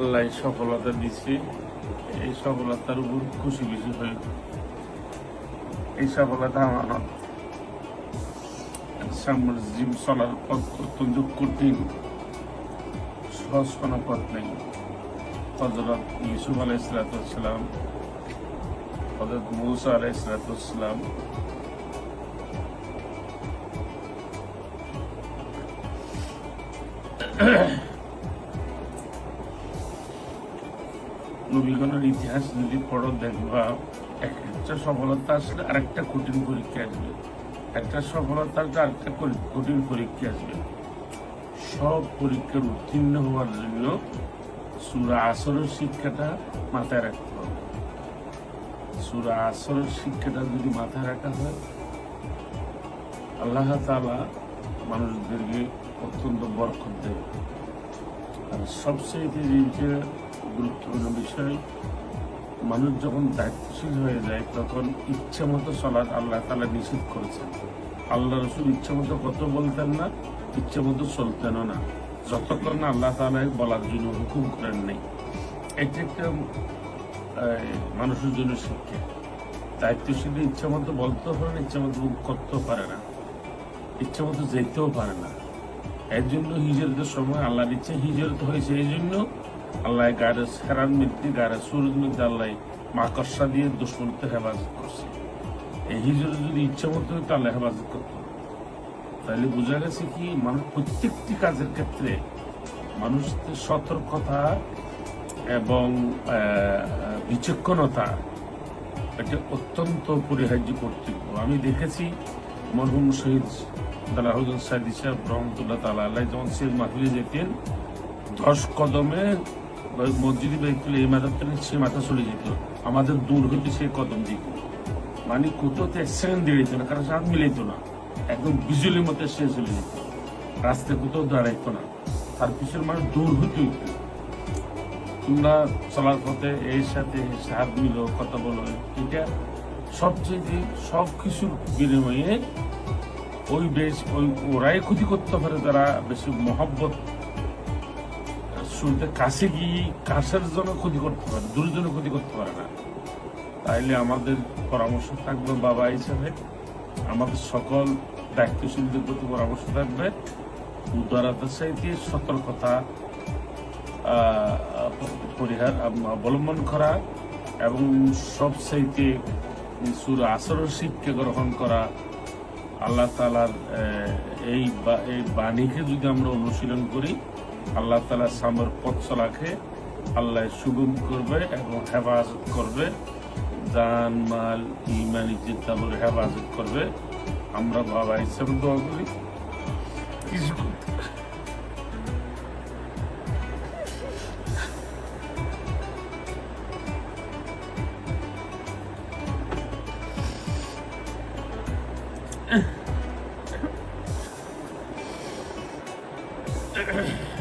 আল্লাহ সফলতা দিচ্ছে এই সফলতার উপর খুশি বেশি হয়ে। এই সফলতা আমার জীব চলার পথ অত্যন্ত কঠিন। সহজ কোনো পথ নেই। হজরত ইউসুফ আলাই সালাতাম হজরত মৌসা আলাই সালাতাম নবীগণের ইতিহাস যদি পড়ো, দেখবা একটা সফলতা আসলে আরেকটা কঠিন পরীক্ষা আসবে। একটা সফলতা আসলে আরেকটা কঠিন পরীক্ষা আসবে। সব পরীক্ষার উত্তীর্ণ হওয়ার জন্য সুরা আসরের শিক্ষাটা মাথায় রাখতে হবে। সুরা আসরের শিক্ষাটা যদি মাথায় রাখা হয়, আল্লাহ তালা মানুষদেরকে অত্যন্ত বরকত দেবে। আর সবচেয়ে যে গুরুত্বপূর্ণ বিষয়। মানুষ যখন দায়িত্বশীল হয়ে যায়, তখন ইচ্ছে মতো চলার আল্লাহ তালা নিষেধ করেছেন। আল্লাহ রসুল ইচ্ছে মতো কত বলতেন না, ইচ্ছে মতো চলতেনও না। যতক্ষণ না আল্লাহ তালা বলার জন্য হুকুম করেন নেই। এটা একটা মানুষের জন্য শিক্ষা। দায়িত্বশীল ইচ্ছে মতো বলতেও পারে না, ইচ্ছে মতো করতেও পারে না। ইচ্ছে মতো যেতেও পারে না। এর জন্য হিজরতের সময় আল্লাহর ইচ্ছে হিজরত হয়েছে। এই জন্য আল্লাহ গাড়ে সেরার মৃত্যু গাড়ে সুরজ মধ্যে আল্লাহ মাকড়সা দিয়ে দুশ্মনকে হেফাজত করছে। এই হিজরত যদি ইচ্ছে মতো হতো আল্লাহ হেফাজত করতো। তাহলে বোঝা গেছে কি, মানুষ প্রত্যেকটি কাজের ক্ষেত্রে মানুষের সতর্কতা এবং বিচক্ষণতা এটা অত্যন্ত পরিহার্য কর্তব্য। আমি দেখেছি মরহুম শহীদ দালা হোসেন সাইদি সাহেব রহমতুল্লাহ তালা আল্লাহ যখন সে মাহফিলে যেতেন, দশ কদমে মসজিদে বেরতুল এই মাথার থেকে সে মাথা চলে যেত। আমাদের দূর হইতে সে কদম দিত। মানে কোথাও তো এক সেকেন্ড দাঁড়িয়েছে না কারণ হাত মিলাইত না। একদম বিজুলির মতো সে চলে যেত। রাস্তায় কোথাও দাঁড়াইতো না। তার পিছনে মানুষ দূর হইতে। হইতো তোমরা চলার পথে এর সাথে হাত মিলো, কথা বলো। এটা সবচেয়ে সব কিছুর বিনিময়ে ওই বেশ, ওই ওরাই ক্ষতি করতে পারে তারা, বেশি মহব্বত শুরুতে কাছে গিয়ে কাছের জন্য ক্ষতি করতে পারে দূরের জন্য ক্ষতি করতে পারে না। তাইলে আমাদের পরামর্শ থাকবে বাবা হিসাবে, আমাদের সকল দায়িত্বশীলদের প্রতি পরামর্শ থাকবে। উদারতার সাথে সতর্কতা পরিহার অবলম্বন করা এবং সব সাইতে সুর আসরের শিক্ষা গ্রহণ করা। আল্লাহ তালার এই বাণীকে যদি আমরা অনুশীলন করি আল্লাহ তালা সামর পথ চলাকে আল্লাহ সুগম করবে এবং হেফাজত করবে। দান মাল, ইমান, ইজ্জত তারপরে হেফাজত করবে। আমরা বাবা হিসেবে দোয়া করি। কিছু Yeah.